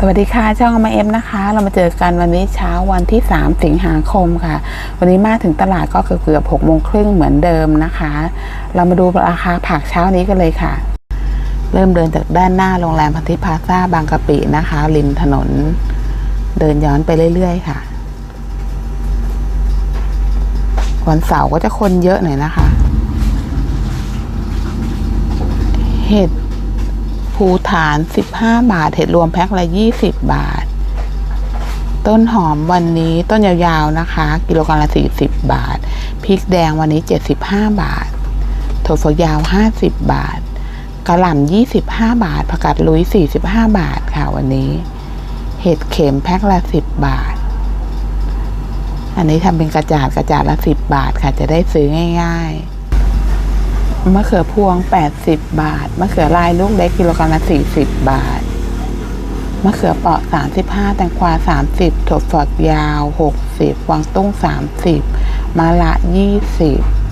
สวัสดีค่ะ ช่องมาเอ็มนะคะ เรามาเจอกันวันนี้เช้าวันที่ 3 สิงหาคมค่ะ วันนี้มาถึงตลาดก็เกือบหกโมงครึ่งเหมือนเดิมนะคะ เรามาดูราคาผักเช้านี้กันเลยค่ะ เริ่มเดินจากด้านหน้าโรงแรมพันธิพาซ่าบางกะปินะคะ ริมถนน เดินย้อนไปเรื่อยๆค่ะ วันเสาร์ก็จะคนเยอะหน่อยนะคะ เห็ด ภูฐาน 15 บาท เห็ดรวมแพ็คละ 20 บาท ต้นหอมวันนี้ต้นยาวๆนะคะ กิโลกรัมละ40 บาท พริกแดงวันนี้ 75 บาทถั่วฝักยาว 50 บาทกระหล่ำ25 บาทผักกาดลุย 45 บาทค่ะวันนี้ เห็ดเข็มแพ็คละ 10 บาท อันนี้ทำเป็นกระจาดกระจาดละ 10 บาทค่ะจะได้ซื้อง่าย ๆ มะเขือพวง 80 บาท มะเขือลายลูกเล็กกิโลกรัมละ 40 บาท มะเขือเปราะ 35 แตงกวา 30ถั่วฝักยาว 60กวางตุ้ง 30มะละ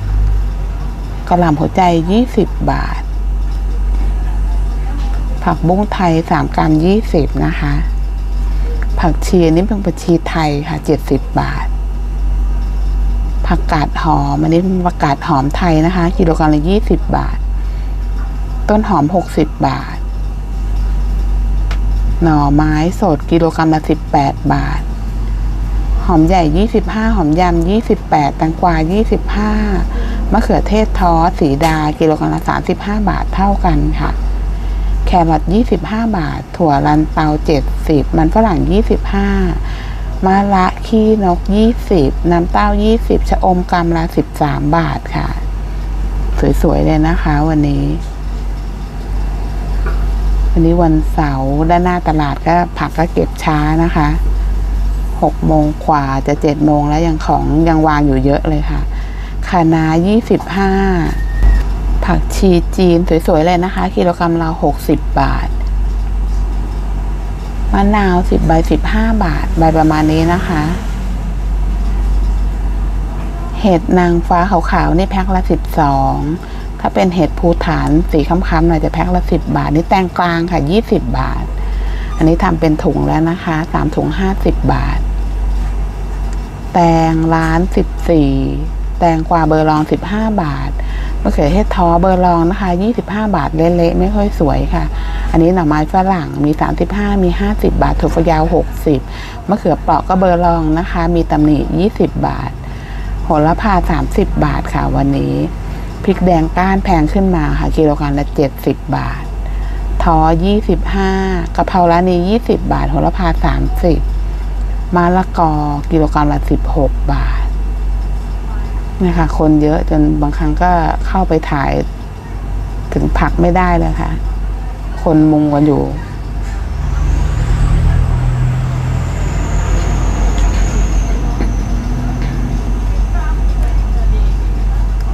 20กระหล่ำหัวใจ 20 บาท ผักบุ้งไทย 3 กรัม 20 นะคะ ผักชีนนี้เป็นผักชีไทยค่ะ 70 บาท ผักกาดหอม อันนี้เป็นผักกาดหอมไทยนะคะ กิโลกรัมละยี่สิบบาท ต้นหอมหกสิบบาท หน่อไม้สดกิโลกรัมละสิบแปดบาท หอมใหญ่ยี่สิบห้าหอมยำยี่สิบแปดแตงกวายี่สิบห้ามะเขือเทศทอสสีดา กิโลกรัมละสามสิบห้าบาทเท่ากันค่ะ แครอทยี่สิบห้าบาท ถั่วลันเตาเจ็ดสิบมันฝรั่งยี่สิบห้า มะละขี้นกยี่สิบน้ำเต้ายี่สิบชะอมกรัมละสิบสามบาทค่ะ สวย ๆ เลยนะคะ วันนี้ วันนี้วันเสาร์ด้านหน้าตลาดก็ผักก็เก็บช้านะคะหกโมงกว่าจะเจ็ดโมงแล้วยังของยังวางอยู่เยอะเลยค่ะคะน้ายี่สิบห้าผักชีจีนสวย ๆ เลยนะคะ กิโลกรัมละหกสิบบาท มะนาวสิบใบสิบห้าบาท ใบประมาณนี้นะคะ เห็ดนางฟ้าขาวๆนี่แพ็คละสิบสองถ้าเป็นเห็ดภูฐานสีค้ำๆหน่อยจะแพ็คละสิบบาท นี่แตงกลางค่ะยี่สิบบาท อันนี้ทำเป็นถุงแล้วนะคะสามถุงห้าสิบบาท แตงร้านสิบสี่แตงกวาเบอร์ลองสิบห้าบาท มะเขือเทศทอเบอร์ลองนะคะยี่สิบห้าบาทเละๆไม่ค่อยสวยค่ะ อันนี้หน่อไม้ฝรั่งมีสามสิบห้ามีห้าสิบาทถั่วฝักยาวหกสิบมะเขือเปราะก็เบอร์ลองนะคะ มีตำหนิยี่สิบบาท โหระพาสามสิบบาทค่ะวันนี้พริกแดงก้านแพงขึ้นมาค่ะกิโลกรัมละเจ็ดสิบบาททอยี่สิบห้ากะเพราร้านนี้ยี่สิบบาท โหระพาสามสิบมะละกอกิโลกรัมละสิบหกบาท นะคะคนเยอะจนบางครั้งก็เข้าไปถ่ายถึงผักไม่ได้เลยค่ะ คนมุงกันอยู่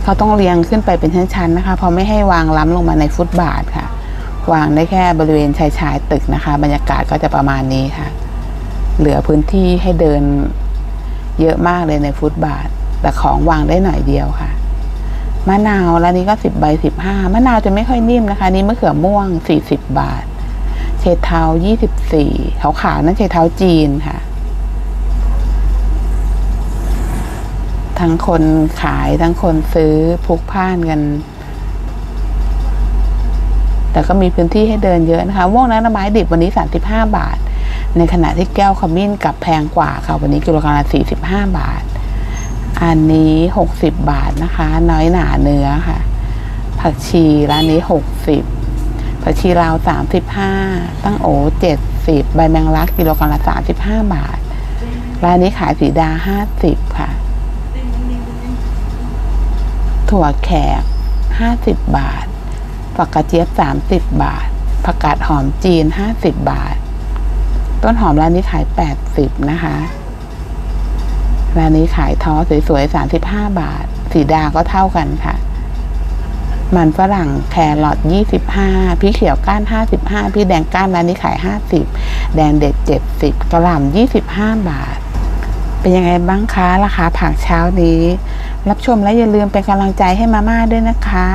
เขาต้องเรียงขึ้นไปเป็นชั้นๆนะคะเพราะไม่ให้วางล้ำลงมาในฟุตบาทค่ะ วางได้แค่บริเวณชายชายตึกนะคะ บรรยากาศก็จะประมาณนี้ค่ะ เหลือพื้นที่ให้เดินเยอะมากเลยในฟุตบาท แต่ของวางได้หน่อยเดียวค่ะ มะนาวแล้วนี้ก็สิบใบสิบห้ามะนาวจะไม่ค่อยนิ่มนะคะ นี่มะเขือม่วงสี่สิบบาท เชดเทายี่สิบสี่ขาวๆนั่นเชดเทาจีนค่ะ ทั้งคนขายทั้งคนซื้อพุกพ่านกัน แต่ก็มีพื้นที่ให้เดินเยอะนะคะม่วงน้ำไม้ดิบวันนี้สามสิบห้าบาท ในขณะที่แก้วขมิ้นกับแพงกว่าค่ะวันนี้กิโลกรัมละสี่สิบห้าบาท อันนี้หกสิบบาทนะคะ น้อยหนาเนื้อค่ะ ผักชีร้านนี้หกสิบผักชีลาวสามสิบห้าตั้งโอเจ็ดสิบใบแมงลักกิโลกรัมละสามสิบห้าบาท ร้านนี้ขายสีดาห้าสิบค่ะ ถั่วแขกห้าสิบบาท ฝักกระเจี๊ยบสามสิบบาท ผักกาดหอมจีนห้าสิบบาท ต้นหอมร้านนี้ขายแปดสิบนะคะ ร้านนี้ขายท้อสวยๆสามสิบห้าบาท สีดาก็เท่ากันค่ะ มันฝรั่งแครอทยี่สิบห้าพริกเขียวก้านห้าสิบห้าพริกแดงก้านร้านนี้ขายห้าสิบแดงเด็ดเจ็ดสิบกระหล่ำยี่สิบห้าบาท เป็นยังไงบ้างคะราคาผักเช้านี้ รับชมและอย่าลืมเป็นกำลังใจให้มาม่าด้วยนะคะ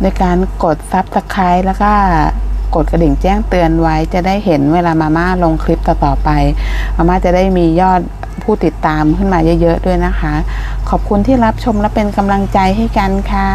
โดยการกดซับสไครต์แล้วก็กดกระดิ่งแจ้งเตือนไว้จะได้เห็นเวลามาม่าลงคลิปต่อๆไป มาม่าจะได้มียอด ผู้ติดตามขึ้นมาเยอะ ๆ ด้วยนะคะ ขอบคุณที่รับชมและเป็นกำลังใจให้กันค่ะ